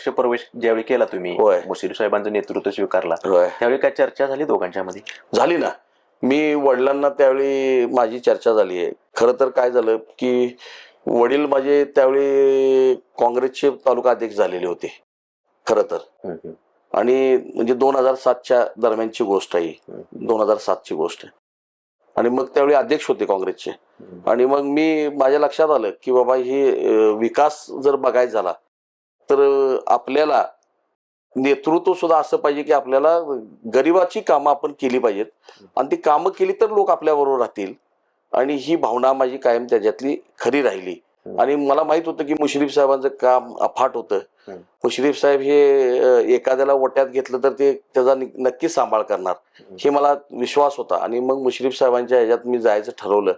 पक्ष प्रवेश ज्यावेळी केला तुम्ही होय. मुश्रीफ साहेबांचं नेतृत्व स्वीकारला होय. त्यावेळी काय चर्चा झाली दोघांच्या मध्ये झाली ना. मी वडिलांना त्यावेळी माझी चर्चा झाली आहे. खरं तर काय झालं की वडील माझे त्यावेळी काँग्रेसचे तालुका अध्यक्ष झालेले होते. खरं तर. आणि म्हणजे दोन हजार सातच्या दरम्यानची गोष्ट आहे. दोन हजार सातची गोष्ट आहे. आणि मग त्यावेळी अध्यक्ष होते काँग्रेसचे. आणि मग मी माझ्या लक्षात आलं की बाबा ही अं, विकास जर बघायचा झाला तर आपल्याला नेतृत्व सुद्धा असं पाहिजे की आपल्याला गरिबाची कामं आपण केली पाहिजेत. आणि ती कामं केली तर लोक आपल्याबरोबर राहतील. आणि ही भावना माझी कायम त्याच्यातली खरी राहिली. आणि मला माहीत होतं की मुश्रीफ साहेबांचं काम अफाट होतं. मुश्रीफ साहेब हे एखाद्याला वट्यात घेतलं तर ते त्याचा नक्कीच सांभाळ करणार. हे मला विश्वास होता आणि मग मुश्रीफ साहेबांच्या ह्याच्यात मी जायचं ठरवलं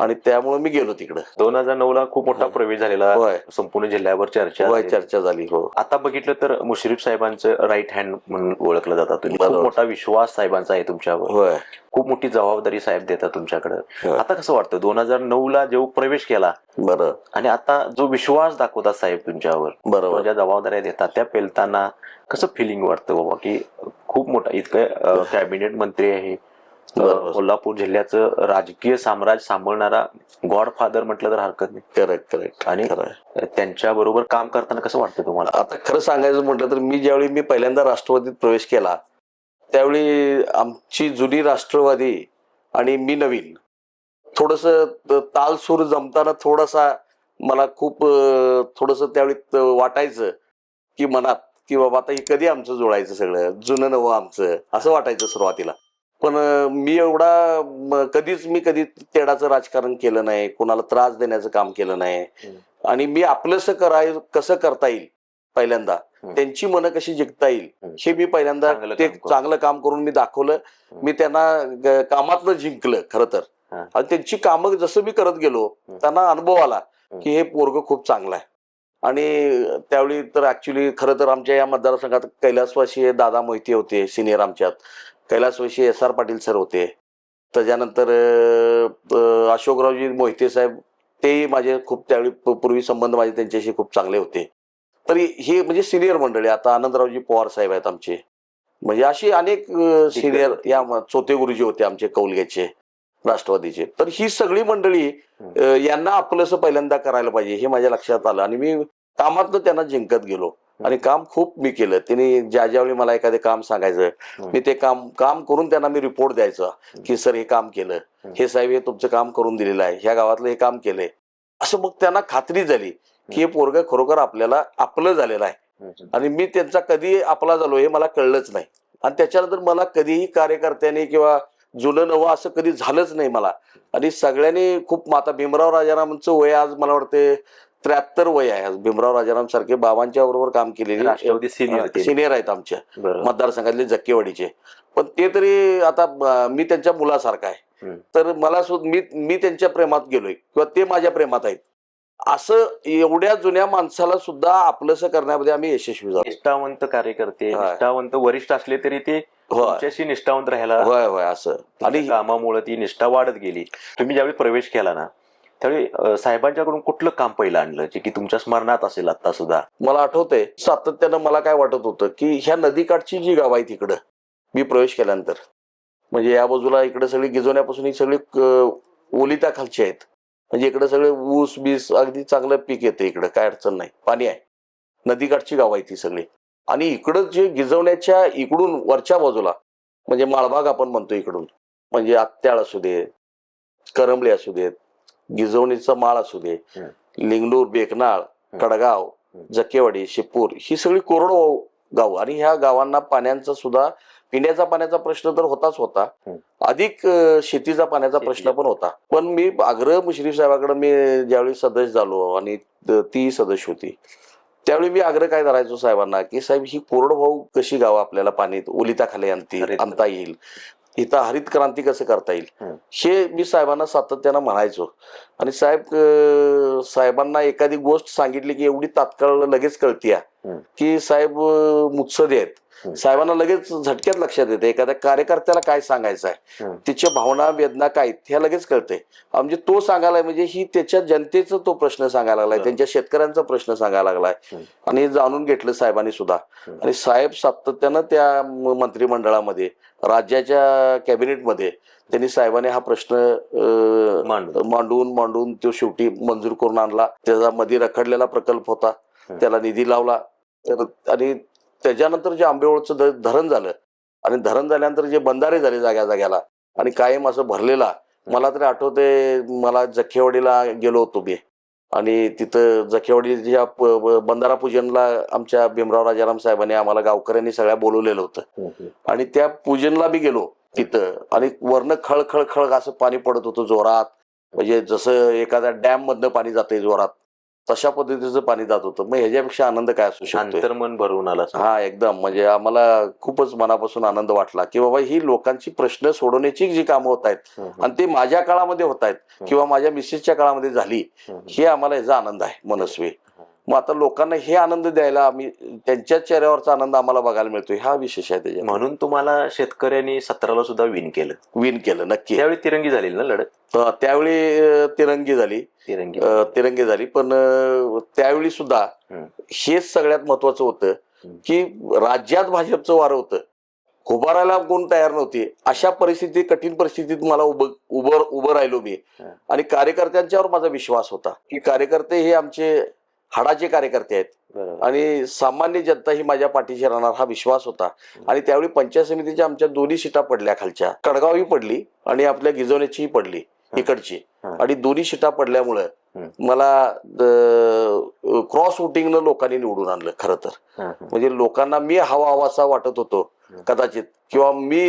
आणि त्यामुळे मी गेलो तिकडं. दोन हजार नऊ ला खूप मोठा. प्रवेश झालेला संपूर्ण जिल्ह्यावर चर्चा. चर्चा झाली हो. आता बघितलं तर मुश्रीफ साहेबांचं राईट हँड म्हणून ओळखलं जातं. तुम्ही. मोठा विश्वास साहेबांचा आहे तुमच्यावर. होय. खूप मोठी जबाबदारी साहेब देतात तुमच्याकडे. आता कसं वाटतं? दोन हजार नऊ ला जेव्हा प्रवेश केला बरं. आणि आता जो विश्वास दाखवतात साहेब तुमच्यावर बरोबर. जबाबदाऱ्या देतात. त्या पेलताना कसं फिलिंग वाटतं बाबा की खूप मोठा इतकं कॅबिनेट मंत्री आहे. कोल्हापूर जिल्ह्याचं राजकीय साम्राज्य सांभाळणारा गॉडफादर म्हटलं तर हरकत नाही. करेक्ट करेक्ट आणि त्यांच्या बरोबर काम करताना कसं वाटतं तुम्हाला? आता खरं सांगायचं म्हटलं तर मी ज्यावेळी मी पहिल्यांदा राष्ट्रवादीत प्रवेश केला त्यावेळी आमची जुनी राष्ट्रवादी आणि मी नवीन. थोडस ताल सूर जमताना थोडासा मला खूप थोडस त्यावेळी वाटायचं की मनात की बाबा आता हे कधी आमचं जुळायचं सगळं जुनं नवं आमचं असं वाटायचं सुरुवातीला पण मी एवढा कधीच मी कधी तेडाचं राजकारण केलं नाही कोणाला त्रास देण्याचं काम केलं नाही. आणि मी आपलंसं कराय कसं करता येईल पहिल्यांदा. त्यांची मनं कशी जिंकता येईल. हे मी पहिल्यांदा ते. चांगलं काम करून मी दाखवलं. मी त्यांना कामातनं जिंकलं खरं तर. आणि त्यांची कामं जसं मी करत गेलो. त्यांना अनुभव आला. की हे पोरग खूप चांगलं आहे. आणि त्यावेळी तर ऍक्च्युली खरं तर आमच्या या मतदारसंघात कैलासवासी हे दादा मोहिते होते सिनियर आमच्यात. कैलासवासी एस आर पाटील सर होते. त्याच्यानंतर अशोकरावजी मोहिते साहेब तेही माझे खूप त्यावेळी पूर्वी संबंध माझे त्यांच्याशी खूप चांगले होते. तर हे म्हणजे सिनियर मंडळी आता आनंदरावजी पवार साहेब आहेत आमचे. म्हणजे अशी अनेक सिनियर. या चोते गुरुजी होते आमचे कौलग्याचे राष्ट्रवादीचे. तर ही सगळी मंडळी यांना आपलंसं पहिल्यांदा करायला पाहिजे हे माझ्या लक्षात आलं. आणि मी कामातनं त्यांना जिंकत गेलो. आणि काम खूप मी केलं. त्यांनी ज्या ज्यावेळी मला एखादे काम सांगायचं मी ते काम काम करून त्यांना मी रिपोर्ट द्यायचा की सर हे काम केलं. हे साहेब हे तुमचं काम करून दिलेलं आहे. ह्या गावातलं हे काम केलंय. असं मग त्यांना खात्री झाली की हे पोरग खरोखर आपल्याला आपलं झालेलं आहे. आणि मी त्यांचा कधी आपला झालो हे मला कळलंच नाही. आणि त्याच्यानंतर मला कधीही कार्यकर्त्यांनी किंवा जुनं नवं असं कधी झालंच नाही मला. आणि सगळ्यांनी खूप माता भीमराव राजारामांचं वय आज मला वाटते त्र्याहत्तर वय आहे आज. भीमराव राजाराम सारखे बाबांच्या बरोबर काम. केलेले. सिनियर आहेत आमच्या. मतदारसंघातले जक्केवाडीचे. पण ते तरी आता मी त्यांच्या मुलासारखा आहे. तर मला सुद्धा मी मी त्यांच्या प्रेमात गेलोय. किंवा ते माझ्या प्रेमात आहेत. असं एवढ्या जुन्या माणसाला सुद्धा आपलंसं करण्यामध्ये आम्ही यशस्वी झालो. निष्ठावंत कार्यकर्ते. निष्ठावंत वरिष्ठ असले तरी ते तुमच्याशी निष्ठावंत राहायला होय होय असं. आणि कामामुळे ती निष्ठा वाढत गेली. तुम्ही ज्यावेळी प्रवेश केला ना त्यावेळी साहेबांच्याकडून कुठलं काम पहिलं आणलं जे की तुमच्या स्मरणात असेल आता सुद्धा? मला आठवतंय सातत्यानं मला काय वाटत होतं की ह्या नदीकाठची जी गाव आहे तिकडं मी प्रवेश केल्यानंतर म्हणजे या बाजूला इकडे सगळी गिजवण्यापासून ही सगळी ओलिता खालची आहेत. म्हणजे इकडे सगळे ऊस बीस अगदी चांगलं पीक येतं इकडं काय अडचण नाही. पाणी आहे. नदीकाठची गाव आहे ती सगळी. आणि इकडं जे गिजवण्याच्या इकडून वरच्या बाजूला म्हणजे माळबाग आपण म्हणतो इकडून म्हणजे आत्याळ असू दे करंबळे असू देत गिजवणीचा माळ असू दे लिंगणूर बेकनाळ कडगाव. जकेवाडी शिपूर ही सगळी कोरडो गाव आणि ह्या गावांना पाण्याचा सुद्धा पिण्याचा पाण्याचा प्रश्न तर होताच होता. अधिक शेतीचा पाण्याचा प्रश्न. पण होता पण मी आग्रह मुश्रीफ साहेबाकडे मी ज्यावेळी सदस्य झालो आणि ती सदस्य होती त्यावेळी मी आग्रह काय करायचो साहेबांना की साहेब ही कोरडवाहू कशी गावं आपल्याला पाणी ओलिताखाली आणती आणता येईल? इथं हरित क्रांती कसं करता येईल. हे मी साहेबांना सातत्यानं म्हणायचो आणि साहेब साहेबांना एखादी गोष्ट सांगितली की एवढी तात्काळ लगेच कळतीया हम्म. की साहेब मुत्सदी आहेत. साहेबांना लगेच झटक्यात लक्षात येते एखाद्या कार्यकर्त्याला काय सांगायचं आहे. तिच्या भावना वेदना काय आहेत, हे लगेच कळते म्हणजे तो सांगायला म्हणजे ही त्याच्या जनतेचा तो प्रश्न सांगायला लागलाय. त्यांच्या शेतकऱ्यांचा प्रश्न सांगायला लागलाय. आणि जाणून घेतलं साहेबांनी सुद्धा. आणि साहेब सातत्यानं त्या मंत्रिमंडळामध्ये राज्याच्या कॅबिनेटमध्ये त्यांनी साहेबांनी हा प्रश्न मांडून. मांडून तो शेवटी मंजूर करून आणला त्याचा मध्ये रखडलेला प्रकल्प होता. त्याला निधी लावला तर आणि त्याच्यानंतर जे आंबेओळचं ध- धरण झालं आणि धरण झाल्यानंतर जे बंधारे झाले जाग्या जाग्याला आणि कायम असं भरलेला मला तरी आठवते मला जखेवाडीला गेलो होतो मी आणि तिथं जखेवाडीच्या बंधारा पूजनला आमच्या भीमराव राजाराम साहेबांनी आम्हाला गावकऱ्यांनी सगळ्या बोलवलेलं होतं. आणि त्या पूजनला बी गेलो तिथं. आणि वरनं खळ खळ असं पाणी पडत होतं जोरात. म्हणजे जसं एखाद्या डॅम मधनं पाणी जाते जोरात तशा पद्धतीचं पाणी जात होतं. मग ह्याच्यापेक्षा आनंद काय असू शकतो अंतर्मन भरवून आला हा एकदम. म्हणजे आम्हाला खूपच मनापासून आनंद वाटला की बाबा ही लोकांची प्रश्न सोडवण्याची जी कामं होत आहेत. आणि ते माझ्या काळामध्ये होत आहेत किंवा माझ्या मिसेसच्या काळामध्ये झाली. हे आम्हाला याचा आनंद आहे मनस्वी. मग आता लोकांना हे आनंद द्यायला आम्ही त्यांच्या चेहऱ्यावरचा आनंद आम्हाला बघायला मिळतोय. हा विशेष आहे त्याच्यात. म्हणून तुम्हाला शेतकऱ्यांनी सतराला सुद्धा विन केलं. विन केलं नक्की. त्यावेळी तिरंगी झालेली ना लढत? त्यावेळी तिरंगी झाली. तिरंगी. तिरंगी झाली. पण त्यावेळी सुद्धा. हेच सगळ्यात महत्वाचं होतं. की राज्यात भाजपचं वारं होतं. उभारायला कोण तयार नव्हते. अशा परिस्थितीत कठीण परिस्थितीत मला उभं उभं उभं राहिलो मी. आणि कार्यकर्त्यांच्यावर माझा विश्वास होता की कार्यकर्ते हे आमचे हाडाचे कार्यकर्ते आहेत आणि सामान्य जनता ही माझ्या पाठीशी राहणार हा विश्वास होता आणि त्यावेळी पंचायत समितीच्या आमच्या दोन्ही सीटा पडल्या खालच्या कडगाव ही पडली आणि आपल्या गिजवण्याचीही पडली इकडची. आणि दोन्ही सीटा पडल्यामुळं. मला क्रॉस वोटिंगनं लोकांनी निवडून आणलं खरं तर. म्हणजे लोकांना मी हवा हवासा वाटत होतो. कदाचित किंवा मी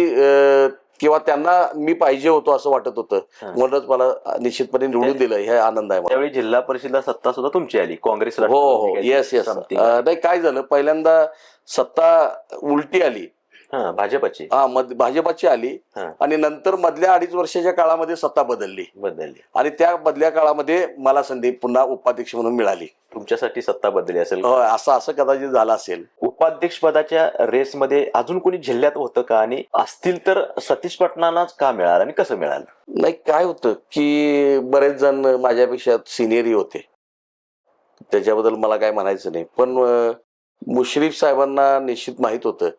किंवा त्यांना मी पाहिजे होतो असं वाटत होतं. म्हणूनच मला निश्चितपणे निवडून दिलं हे आनंद आहे त्यावेळी जिल्हा परिषदला सत्ता सुद्धा तुमची आली. काँग्रेस हो हो. Yes yes. नाही काय झालं? पहिल्यांदा सत्ता उलटी आली. हा भाजपची. हा मध- भाजपाची आली हा. आणि नंतर मधल्या अडीच वर्षाच्या काळामध्ये सत्ता बदलली. बदलली. आणि त्या बदल्या काळामध्ये मला संधी पुन्हा उपाध्यक्ष म्हणून मिळाली. तुमच्यासाठी सत्ता बदलली असेल असं असं कदाचित झालं असेल. उपाध्यक्ष पदाच्या रेसमध्ये अजून कोणी जिल्ह्यात होतं का? आणि असतील तर सतीश पटनालाच का मिळालं आणि कसं मिळालं? नाही काय होतं की बरेच जण माझ्यापेक्षा सिनियरही होते. त्याच्याबद्दल मला काय म्हणायचं नाही. पण अं, मुश्रीफ साहेबांना निश्चित माहीत होतं.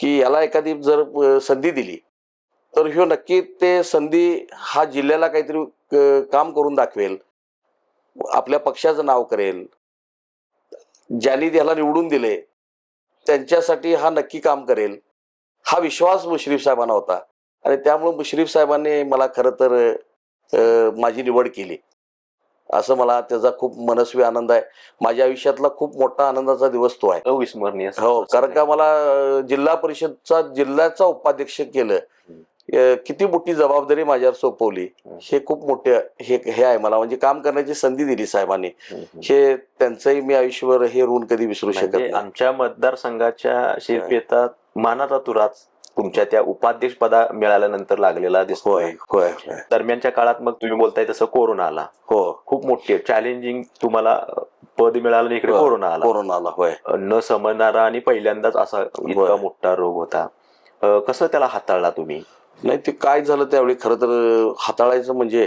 की याला एखादी जर संधी दिली तर ह्यो नक्की ते संधी हा जिल्ह्याला काहीतरी काम करून दाखवेल आपल्या पक्षाचं नाव करेल ज्यांनी त्याला निवडून दिले त्यांच्यासाठी हा नक्की काम करेल. हा विश्वास मुश्रीफ साहेबांना होता. आणि त्यामुळे मुश्रीफ साहेबांनी मला खरं तर माझी निवड केली. असं मला त्याचा खूप मनस्वी आनंद आहे. माझ्या आयुष्यातला खूप मोठा आनंदाचा दिवस तो आहे. अविस्मरणीय हो कारण का मला जिल्हा परिषदचा जिल्ह्याचा उपाध्यक्ष केलं किती मोठी जबाबदारी माझ्यावर सोपवली. हे खूप मोठे हे हे आहे मला. म्हणजे काम करण्याची संधी दिली साहेबांनी. हे त्यांचंही मी आयुष्यभर हे ऋण कधी विसरू शकत म्हणजे नाही. आमच्या मतदारसंघाच्या शिरपेतात मानाचा तुराच तुमच्या त्या उपाध्यक्ष पदा मिळाल्यानंतर लागलेला दिसतोय होय होय होय. दरम्यानच्या काळात मग तुम्ही बोलताय तसं कोरोना आला हो खूप मोठी चॅलेंजिंग तुम्हाला पद मिळालं इकडे. कोरोना आला कोरोनाला होय न समजणारा आणि पहिल्यांदाच असा इतका. मोठा रोग होता कसं त्याला हाताळला तुम्ही नाही ते काय झालं त्यावेळी खरं तर हाताळायचं म्हणजे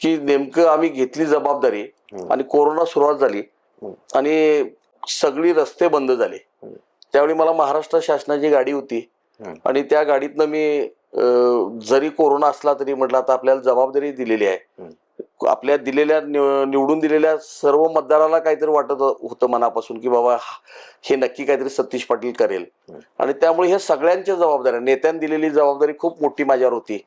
की नेमकं आम्ही घेतली जबाबदारी. आणि कोरोना सुरुवात झाली. आणि सगळी रस्ते बंद झाले. त्यावेळी मला महाराष्ट्र शासनाची गाडी होती. आणि त्या गाडीतनं मी जरी कोरोना असला तरी म्हटलं आता आपल्याला जबाबदारी दिलेली आहे. आपल्या दिलेल्या निव- निवडून दिलेल्या सर्व मतदाराला काहीतरी वाटत होतं मनापासून की बाबा हा- नक्की काहीतरी सतीश पाटील करेल. आणि त्यामुळे हे सगळ्यांच्या जबाबदाऱ्या नेत्यांनी दिलेली जबाबदारी खूप मोठी माझ्यावर होती.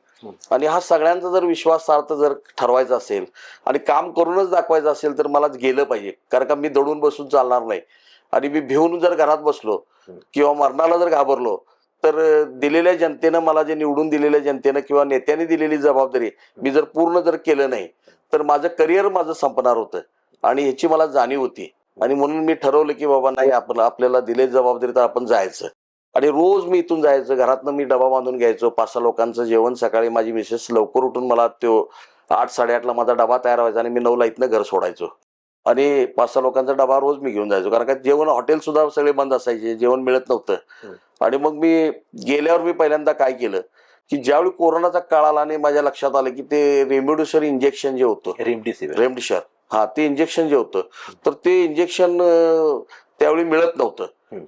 आणि हा सगळ्यांचा जर विश्वासार्थ जर ठरवायचा असेल आणि काम करूनच दाखवायचं असेल तर मला गेलं पाहिजे. कारण का मी दडून बसून चालणार नाही. आणि मी भिवून जर घरात बसलो. किंवा मरणाला जर घाबरलो तर दिलेल्या जनतेनं मला जे निवडून दिलेल्या जनतेनं किंवा नेत्यांनी दिलेली जबाबदारी मी जर पूर्ण जर केलं नाही तर माझं करिअर माझं संपणार होतं आणि ह्याची मला जाणीव होती. आणि म्हणून मी ठरवलं की बाबा नाही आपण आपल्याला दिले जबाबदारी तर आपण जायचं. आणि रोज मी इथून जायचं घरातनं मी डबा बांधून घ्यायचो पाच सहा लोकांचं जेवण सकाळी माझी मिसेस लवकर उठून मला तो आठ साडेआठला माझा डबा तयार व्हायचा आणि मी नऊला इथनं घर सोडायचो. आणि पाच सहा लोकांचा डबा रोज मी घेऊन जायचो. कारण का जेवण हॉटेल सुद्धा सगळे बंद असायचे जेवण मिळत नव्हतं. आणि मग मी गेल्यावर मी पहिल्यांदा काय केलं की ज्यावेळी कोरोनाचा काळ आला आणि माझ्या लक्षात आलं की ते रेमडेसिवीर इंजेक्शन जे होतं रेमडेसिवीर. रेमडेसिवीर हा ते इंजेक्शन जे होतं तर ते इंजेक्शन त्यावेळी मिळत नव्हतं.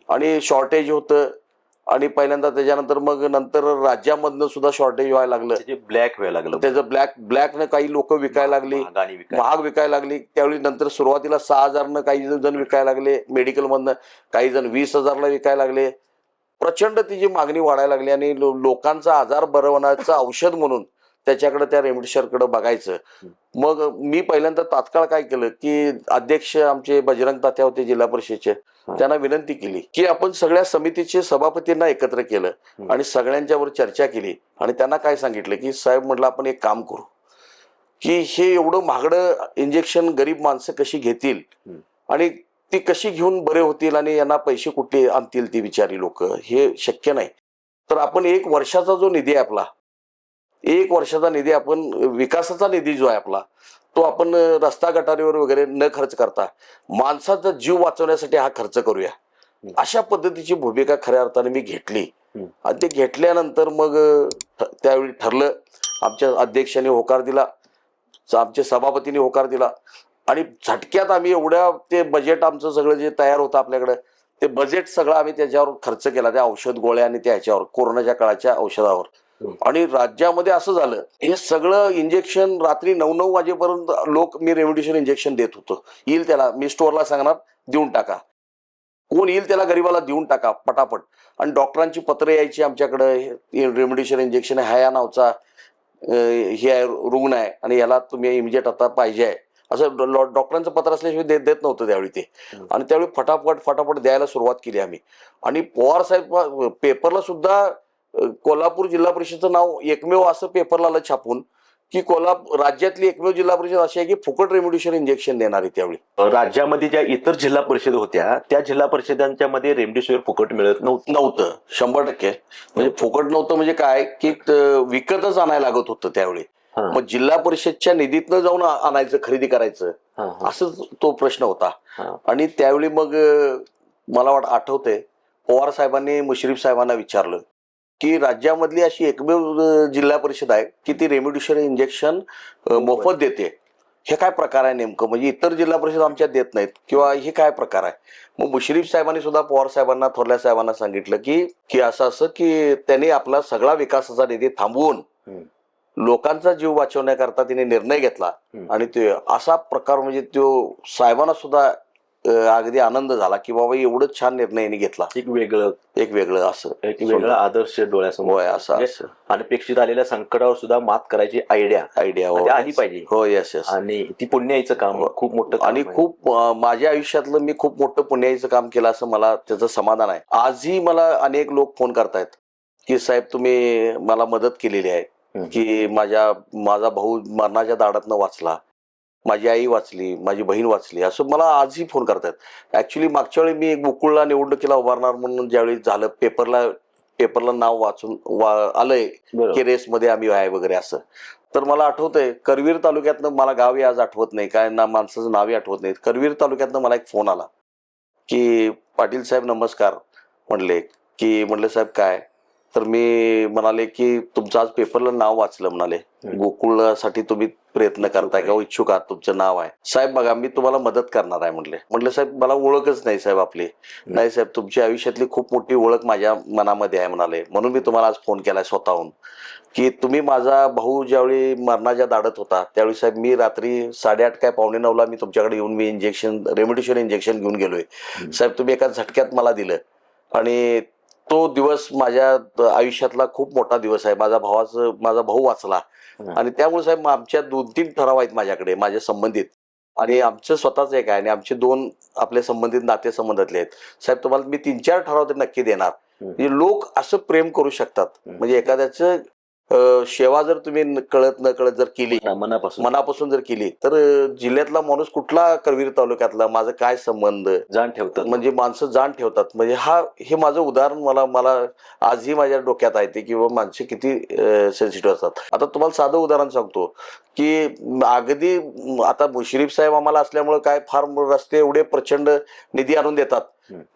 आणि शॉर्टेज होतं आणि पहिल्यांदा त्याच्यानंतर मग नंतर राज्यामधनं सुद्धा शॉर्टेज व्हायला लागलं. ब्लॅक व्हायला लागलं. त्याचं ब्लॅक ब्लॅकनं काही लोक विकायला लागली. महाग विकायला लागली. त्यावेळी नंतर सुरुवातीला सहा हजारनं काही जण विकायला लागले. मेडिकल मधनं काही जण वीस हजारला विकायला लागले. प्रचंड तिची मागणी वाढायला लागली आणि लोकांचा आजार बरं होण्याचं औषध म्हणून त्याच्याकडे त्या रेमडेसिवीरकडे बघायचं. मग मी पहिल्यांदा तात्काळ काय केलं की अध्यक्ष आमचे बजरंग तात्या होते जिल्हा परिषदचे. त्यांना विनंती केली की आपण सगळ्या समितीचे सभापतींना एकत्र केलं. आणि सगळ्यांच्यावर चर्चा केली आणि त्यांना काय सांगितलं की साहेब म्हटलं आपण एक काम करू की हे एवढं महागडं इंजेक्शन गरीब माणसं कशी घेतील. आणि ती कशी घेऊन बरे होतील आणि यांना पैसे कुठे आणतील ती बिचारी लोक हे शक्य नाही तर आपण एक वर्षाचा जो निधी आहे आपला एक वर्षाचा निधी आपण विकासाचा निधी जो आहे आपला तो आपण रस्ता गटारीवर वगैरे न खर्च करता माणसाचा जीव वाचवण्यासाठी हा खर्च करूया. अशा पद्धतीची भूमिका खऱ्या अर्थाने मी घेतली. आणि ते घेतल्यानंतर मग त्यावेळी ठरलं आमच्या अध्यक्षाने होकार दिला आमच्या सभापतीने होकार दिला आणि झटक्यात आम्ही एवढ्या ते बजेट आमचं सगळं जे तयार होतं आपल्याकडे ते बजेट सगळं आम्ही त्याच्यावर खर्च केला त्या औषध गोळ्या आणि त्या ह्याच्यावर कोरोनाच्या काळाच्या औषधावर. आणि राज्यामध्ये असं झालं हे सगळं इंजेक्शन रात्री नऊ नऊ वाजेपर्यंत लोक मी रेमडेसिवीर इंजेक्शन देत होतो. येईल त्याला मी स्टोअरला सांगणार देऊन टाका. कोण येईल त्याला गरीबाला देऊन टाका पटापट. आणि डॉक्टरांची पत्र यायची आमच्याकडं रेमडेसिवीर इंजेक्शन ह्या या नावचा हे आहे, रुग्ण आहे आणि याला तुम्ही इमिजिएट आता पाहिजे आहे. असं डॉक्टरांचं पत्र असल्याशिवाय देत देत नव्हतं त्यावेळी ते. आणि त्यावेळी फटाफट फटाफट द्यायला सुरुवात केली आम्ही. आणि पवार साहेब पेपरला सुद्धा कोल्हापूर जिल्हा परिषदचं नाव एकमेव असं पेपरला आलं छापून की कोल्हापूर राज्यातली एकमेव जिल्हा परिषद अशी आहे की फुकट रेमडेसिवीर इंजेक्शन देणार आहे त्यावेळी राज्यामध्ये ज्या इतर जिल्हा परिषद होत्या त्या जिल्हा परिषदांच्या मध्ये रेमडेसिवीर फुकट मिळत नव्हतं. नव्हतं. शंभर टक्के. म्हणजे फुकट नव्हतं म्हणजे काय? की विकतच आणायला लागत होतं त्यावेळी. मग जिल्हा परिषदच्या निधीतनं जाऊन आणायचं खरेदी करायचं असंच तो प्रश्न होता. आणि त्यावेळी मग मला वाट आठवते पवार साहेबांनी मुश्रीफ साहेबांना विचारलं की राज्यामधली अशी एकमेव जिल्हा परिषद आहे की ती रेमडेसिवीर इंजेक्शन मोफत देते. हे काय प्रकार आहे नेमकं? म्हणजे इतर जिल्हा परिषद आमच्यात देत नाहीत किंवा हे काय प्रकार आहे? मग मुश्रीफ साहेबांनी सुद्धा पवार साहेबांना थोरल्या साहेबांना सांगितलं की की असं असं की त्यांनी आपला सगळा विकासाचा निधी थांबवून. लोकांचा जीव वाचवण्याकरता तिने निर्णय घेतला. आणि ते असा प्रकार म्हणजे तो साहेबांना सुद्धा अगदी आनंद झाला की बाबा एवढं छान निर्णय घेतला. एक वेगळं एक वेगळं असं. एक वेगळा आदर्श डोळ्यासमोर. होय असं म्हणजे अनपेक्षित आलेल्या संकटावर सुद्धा मात करायची आयडिया आयडिया ते आली पाहिजे. हो येस येस आणि ती पुण्याईचं काम खूप मोठं आणि. खूप माझ्या आयुष्यातलं मी खूप मोठं पुण्याईचं काम केलं असं मला त्याचं समाधान आहे. आजही मला अनेक लोक फोन करतायत की साहेब तुम्ही मला मदत केलेली आहे. की माझ्या माझा भाऊ मरणाच्या दाडातनं वाचला. माझी आई वाचली माझी बहीण वाचली असं मला आजही फोन करतायत. ऍक्च्युली मागच्या वेळी मी एक गोकुळला निवडणुकीला उभारणार म्हणून ज्यावेळी झालं पेपरला पेपरला नाव वाचून वा आलंय. की रेसमध्ये आम्ही आहे वगैरे असं. तर मला आठवतंय करवीर तालुक्यातनं मला गावी आज आठवत नाही काय ना माणसाचं नावही आठवत नाही करवीर तालुक्यातनं मला एक फोन आला की पाटील साहेब नमस्कार म्हणले की म्हणले साहेब काय? तर मी म्हणाले की तुमचं आज पेपरला नाव वाचलं म्हणाले. गोकुळासाठी तुम्ही प्रयत्न करताय किंवा इच्छुक आहात तुमचं नाव आहे. साहेब बघा मी तुम्हाला मदत करणार आहे म्हणले म्हटलं साहेब मला ओळखच नाही साहेब आपली. नाही साहेब तुमची आयुष्यातली खूप मोठी ओळख माझ्या मनामध्ये आहे म्हणाले. म्हणून मी तुम्हाला आज फोन केलाय स्वतःहून. की तुम्ही माझा भाऊ ज्यावेळी मरणाच्या दाडत होता त्यावेळी साहेब मी रात्री साडेआठ काय पावणे नऊला मी तुमच्याकडे येऊन मी इंजेक्शन रेमडेसिवीर इंजेक्शन घेऊन गेलोय. साहेब तुम्ही एका झटक्यात मला दिलं. आणि तो दिवस माझ्या त- आयुष्यातला खूप मोठा दिवस आहे. माझा भावाचं माझा भाऊ वाचला. आणि त्यामुळे साहेब आमच्या दोन तीन ठराव आहेत माझ्याकडे माझ्या संबंधित. आणि आमचं स्वतःच एक आहे आणि आमचे दोन आपले संबंधित नातेसंबंधातले आहेत. साहेब तुम्हाला मी तीन चार ठराव तरी नक्की देणार. म्हणजे लोक असं प्रेम करू शकतात. म्हणजे एखाद्याचं सेवा जर तुम्ही कळत न कळत जर केली मनापासून. मनापासून जर केली तर जिल्ह्यातला माणूस कुठला करवीर तालुक्यातला माझा काय संबंध? जाण ठेवतात. म्हणजे माणसं जाण ठेवतात. म्हणजे हा हे माझं उदाहरण मला मला आजही माझ्या डोक्यात आहे ते की बाबा माणसं किती सेन्सिटिव्ह असतात. आता तुम्हाला साधं उदाहरण सांगतो की अगदी आता मुश्रीफ साहेब आम्हाला असल्यामुळे काय फार रस्ते एवढे प्रचंड निधी आणून देतात.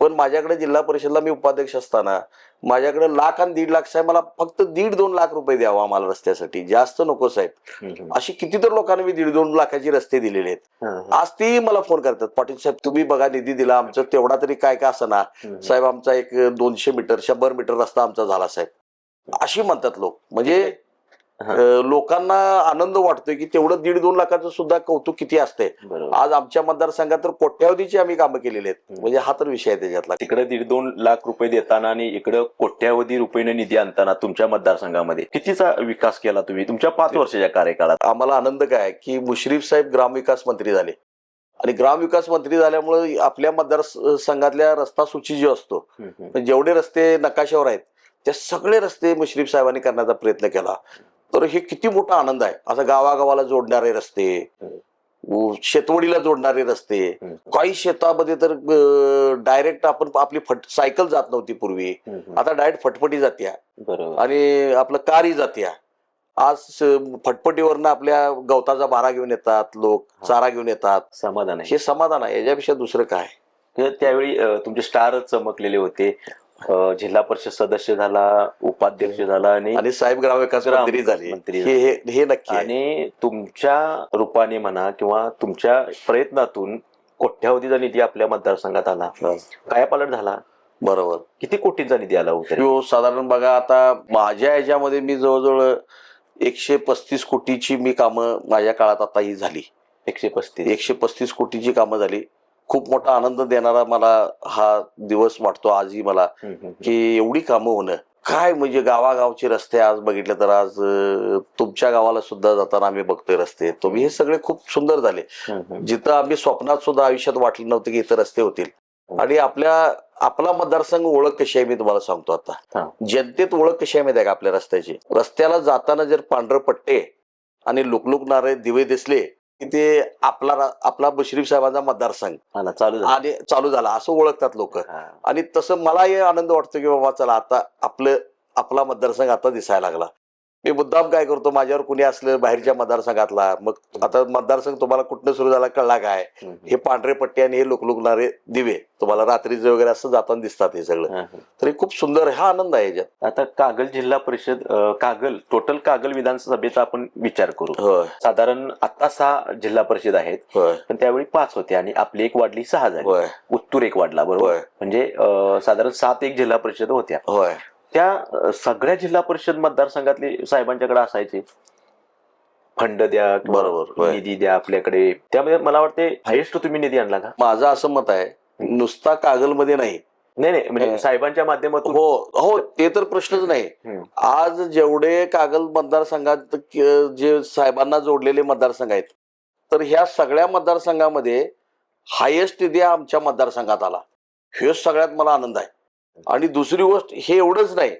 पण माझ्याकडे जिल्हा परिषदला मी उपाध्यक्ष असताना माझ्याकडे लाख आणि दीड लाख साहेब मला फक्त दीड दोन लाख रुपये द्यावा आम्हाला रस्त्यासाठी. जास्त नको साहेब. अशी कितीतरी लोकांना मी दीड दोन लाखाचे रस्ते दिलेले आहेत. आज ती मला फोन करतात पाटील साहेब तुम्ही बघा निधी दिला आमचं तेवढा तरी काय काय असं ना. साहेब आमचा एक दोनशे मीटर शंभर मीटर रस्ता आमचा झाला साहेब. अशी म्हणतात लोक. म्हणजे लोकांना आनंद वाटतोय की तेवढं दीड दोन लाखाचं सुद्धा कौतुक किती असते आज आमच्या मतदारसंघात तर कोट्यावधीची आम्ही कामं केलेली आहेत. म्हणजे हा तर विषय आहे त्याच्यातला. तिकडे दीड दोन लाख रुपये देताना आणि इकडे कोट्यावधी रुपये निधी आणताना तुमच्या मतदारसंघामध्ये कितीचा विकास केला तुम्ही? तुमच्या पाच वर्षाच्या कार्यकाळात. आम्हाला आनंद काय की मुश्रीफ साहेब ग्रामविकास मंत्री झाले. आणि ग्रामविकास मंत्री झाल्यामुळे आपल्या मतदारसंघातल्या रस्ता सूची जो असतो जेवढे रस्ते नकाशावर आहेत ते सगळे रस्ते मुश्रीफ साहेबांनी करण्याचा प्रयत्न केला. तर हे किती मोठा आनंद आहे. असं गावागावाला जोडणारे रस्ते शेतवडीला जोडणारे रस्ते काही शेतामध्ये तर डायरेक्ट आपण आपली फट सायकल जात नव्हती पूर्वी. आता डायरेक्ट फटफटी जात्या. बरोबर. आणि आपलं कारी जात्या. आज फटफटीवरनं आपल्या गवताचा भारा घेऊन येतात लोक चारा घेऊन येतात. समाधान हे समाधान आहे. याच्यापेक्षा दुसरं काय? त्यावेळी तुमचे स्टार चमकलेले होते. जिल्हा परिषद सदस्य झाला उपाध्यक्ष झाला आणि साहेब ग्रामविकास ग्राम मंत्री झाले. हे नक्की. आणि तुमच्या रूपाने म्हणा किंवा तुमच्या प्रयत्नातून कोट्यावधीचा निधी आपल्या मतदारसंघात आला. कायापालट झाला. बरोबर. किती कोटींचा निधी आला होता साधारण बघा आता माझ्या ह्याच्यामध्ये मी जवळजवळ एकशे पस्तीस कोटीची मी कामं माझ्या काळात आता ही झाली. एकशे पस्तीस. एकशे पस्तीस कोटीची कामं झाली. खूप मोठा आनंद देणारा मला हा दिवस वाटतो आजही मला की एवढी कामं होणं. काय म्हणजे गावागावचे रस्ते आज बघितलं तर आज तुमच्या गावाला सुद्धा जाताना आम्ही बघतोय रस्ते. तुम्ही हे सगळे खूप सुंदर झाले. जिथं आम्ही स्वप्नात सुद्धा आयुष्यात वाटलं नव्हतं की इथं रस्ते होतील. आणि आपल्या आपला मतदारसंघ ओळख कशी आहे मी तुम्हाला सांगतो हा. आता जनतेत ओळख कशी आहे माहिती आहे का आपल्या रस्त्याची? रस्त्याला जाताना जर पांढरं पट्टे आणि लुकलुकणारे दिवे दिसले की ते आपला आपला मुश्रीफ साहेबांचा मतदारसंघ. चालू झाला. आणि चालू झाला असं ओळखतात लोक. आणि तसं मलाही आनंद वाटतो की बाबा चला आता आपलं आपला मतदारसंघ आता दिसायला लागला. मी मुद्दाम काय करतो माझ्यावर कुणी असलं बाहेरच्या मतदारसंघातला मग आता मतदारसंघ तुम्हाला कुठनं सुरू झाला कळला काय. हे पांढरे पट्टे आणि हे लुकलुकणारे दिवे तुम्हाला रात्रीचे वगैरे असं जाताना दिसतात हे सगळं. तर हे खूप सुंदर हा आनंद आहे याच्यात. आता कागल जिल्हा परिषद कागल टोटल कागल विधानसभेचा आपण विचार करू. साधारण आता सहा जिल्हा परिषद आहेत. पण त्यावेळी पाच होते आणि आपली एक वाढली सहा झाली. होय. उत्तूर एक वाढला बरोबर? म्हणजे साधारण सात एक जिल्हा परिषद होत्या. होय. त्या सगळ्या जिल्हा परिषद मतदारसंघातले साहेबांच्याकडे असायचे फंड द्या बरोबर. निधी द्या आपल्याकडे त्यामध्ये मला वाटते हायेस्ट तुम्ही निधी आणला का माझं असं मत आहे नुसता कागलमध्ये नाही नाही नाही म्हणजे. साहेबांच्या माध्यमातून हो हो ते तर प्रश्नच नाही. आज जेवढे कागल मतदारसंघात जे साहेबांना जोडलेले मतदारसंघ आहेत तर ह्या सगळ्या मतदारसंघामध्ये हायेस्ट निधी आमच्या मतदारसंघात आला हे सगळ्यात मला आनंद आहे आणि दुसरी गोष्ट हे एवढंच नाही.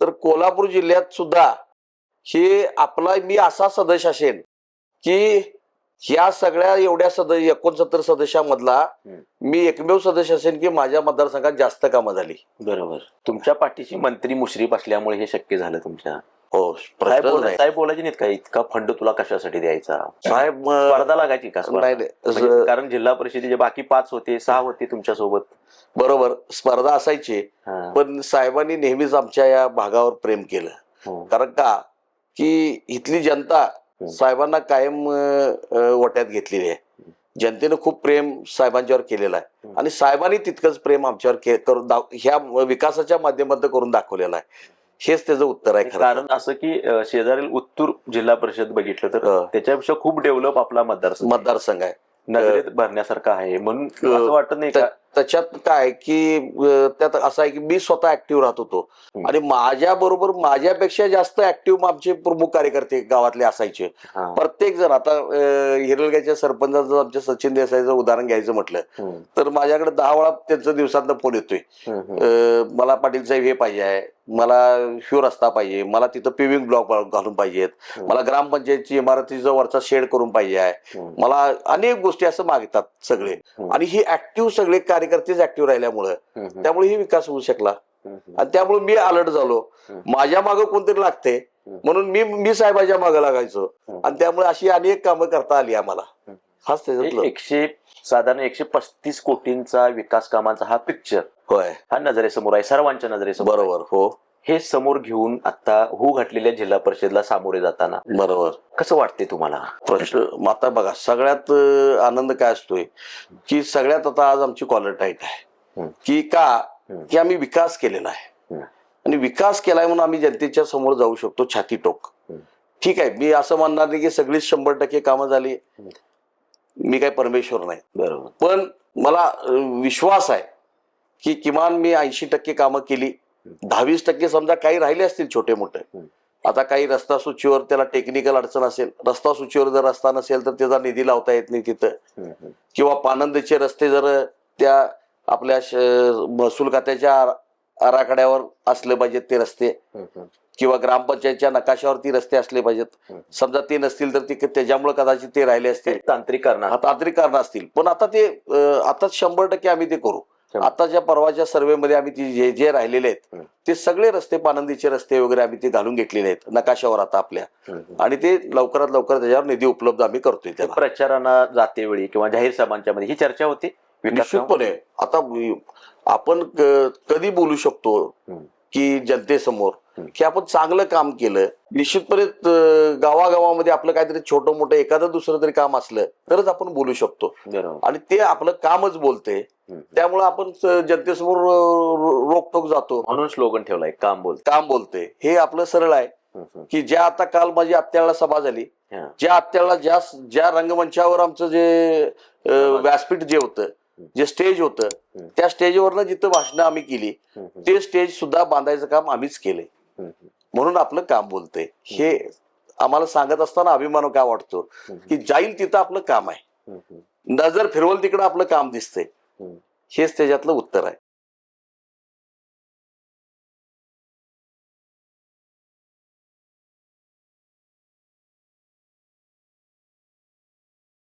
तर कोल्हापूर जिल्ह्यात सुद्धा हे आपला मी असा सदस्य असेल की ह्या सगळ्या एवढ्या सदस्य एकोणसत्तर सदस्यामधला. मी एकमेव सदस्य असेल की माझ्या मतदारसंघात जास्त कामं झाली. बरोबर. तुमच्या पाठीशी मंत्री मुश्रीफ असल्यामुळे हे शक्य झालं तुमच्या हो साहेब साहेब बोलायचे नाहीत का? इतका फंड तुला कशासाठी द्यायचा? साहेब अं, स्पर्धा लागायची का स्पर्धा? नाही नाही म्हणजे असं कारण जिल्हा परिषदेचे बाकी पाच होते सहा होते तुमच्यासोबत बरोबर स्पर्धा असायची पण साहेबांनी नेहमीच आमच्या या भागावर प्रेम केलं. कारण का? की इथली जनता साहेबांना कायम अं, अं, वट्यात घेतलेली आहे. जनतेनं खूप प्रेम साहेबांच्यावर केलेलं आहे. हम्म. आणि साहेबांनी तितकंच प्रेम आमच्यावर के- करून दाव- ह्या विकासाच्या माध्यमातून करून दाखवलेलं आहे. हेच त्याचं उत्तर आहे कारण असं की शेजारील उत्तूर जिल्हा परिषद बघितलं तर. त्याच्यापेक्षा खूप डेव्हलप आपला मतदारसंघ मतदारसंघ आहे. नजरेत भरण्यासारखा आहे. म्हणून असं वाटत नाही का? त्याच्यात काय की त्यात असं आहे की मी स्वतः ऍक्टिव्ह राहत होतो. आणि माझ्या बरोबर माझ्यापेक्षा जास्त ऍक्टिव्ह आमचे प्रमुख कार्यकर्ते गावातले असायचे. प्रत्येक जण आता अं, हिरलगाच्या सरपंचाचं आमच्या सचिन देसाईचं उदाहरण घ्यायचं म्हटलं तर माझ्याकडे दहा वेळा त्यांचं दिवसांत फोन येतोय. मला पाटील साहेब हे पाहिजे आहे. मला ह्यो रस्ता पाहिजे मला तिथं पेविंग ब्लॉक घालून पाहिजेत. मला ग्रामपंचायतची इमारतीचा वरचा शेड करून पाहिजे आहे. मला अनेक गोष्टी असं मागतात सगळे. आणि ही ऍक्टिव्ह सगळे कार्यकर्तेच ऍक्टिव्ह राहिल्यामुळं. त्यामुळे ही विकास होऊ शकला. आणि त्यामुळे मी अलर्ट झालो. माझ्या मागं कोणतरी लागते. म्हणून मी मी साहेबाच्या मागं लागायचो. आणि त्यामुळे अशी अनेक कामं करता आली आम्हाला. हाच हे त्याच्यातलं एकशे साधारण एकशे पस्तीस कोटींचा विकास कामाचा हा पिक्चर होय. हा नजरेसमोर आहे सर्वांच्या नजरेसमोर. बरोबर हो. हे समोर घेऊन आता हू घातलेल्या जिल्हा परिषदला सामोरे जाताना बरोबर. कसं वाटते तुम्हाला? प्रश्न मग आता बघा सगळ्यात अं, आनंद काय असतोय की सगळ्यात आता आज आमची कॉलर टाईट आहे. हम्म. की का? हम्म. की आम्ही विकास केलेला आहे. हम्म. आणि विकास केलाय म्हणून आम्ही जनतेच्या समोर जाऊ शकतो छाती टोक. हम्म. ठीक आहे मी असं म्हणणार नाही की सगळीच शंभर टक्के कामं झाली. मी काय परमेश्वर नाही. बरोबर. पण मला अं, विश्वास आहे की किमान मी ऐंशी टक्के कामं केली दहावीस टक्के समजा काही राहिले असतील छोटे मोठे. आता काही रस्ता सूचीवर त्याला टेक्निकल अडचण असेल रस्ता सूचीवर जर रस्ता नसेल तर त्याचा निधी लावता येत नाही तिथं. किंवा पानंदचे रस्ते जर त्या आपल्या महसूल खात्याच्या आरा- आराखड्यावर असले पाहिजेत ते रस्ते. किंवा ग्रामपंचायतच्या नकाशावरती रस्ते असले पाहिजेत. समजा ते नसतील तर ते त्याच्यामुळे कदाचित ते राहिले असतील ते तांत्रिक कारण तांत्रिक कारण असतील पण आता ते आता शंभर टक्के आम्ही ते करू. आताच्या परवाच्या सर्वे मध्ये आम्ही ती जे जे राहिलेले आहेत. ते सगळे रस्ते पानंदीचे रस्ते वगैरे आम्ही ते घालून घेतलेले आहेत नकाशावर आता आपल्या आणि ते लवकरात लवकर त्याच्यावर निधी उपलब्ध आम्ही करतोय त्याला प्रचारांना जाते वेळी किंवा जाहीर सभांच्या मध्ये ही चर्चा होती? निश्चितपणे आता आपण कधी बोलू शकतो. की जनतेसमोर. की आपण चांगलं काम केलं निश्चितपणे गावागावामध्ये आपलं काहीतरी छोटं मोठं एखादं दुसरं तरी काम असलं तरच आपण बोलू शकतो. आणि ते आपलं कामच बोलते. त्यामुळे आपण जनतेसमोर रोकटोक जातो. म्हणून स्लोगन ठेवलाय काम बोल काम बोलते हे आपलं सरळ आहे. की ज्या आता काल माझी आत्याला सभा झाली. ज्या आत्याला ज्या ज्या रंगमंचावर आमचं जे व्यासपीठ जे होतं जे स्टेज होतं. त्या स्टेजवरनं जिथं भाषणं आम्ही केली ते स्टेज सुद्धा बांधायचं काम आम्हीच केलंय. म्हणून आपलं काम बोलतंय. हे आम्हाला सांगत असताना अभिमान काय वाटतो? की जाईल तिथं आपलं काम आहे. नजर फिरवल तिकडं आपलं काम दिसतंय. हेच त्याच्यातलं उत्तर आहे.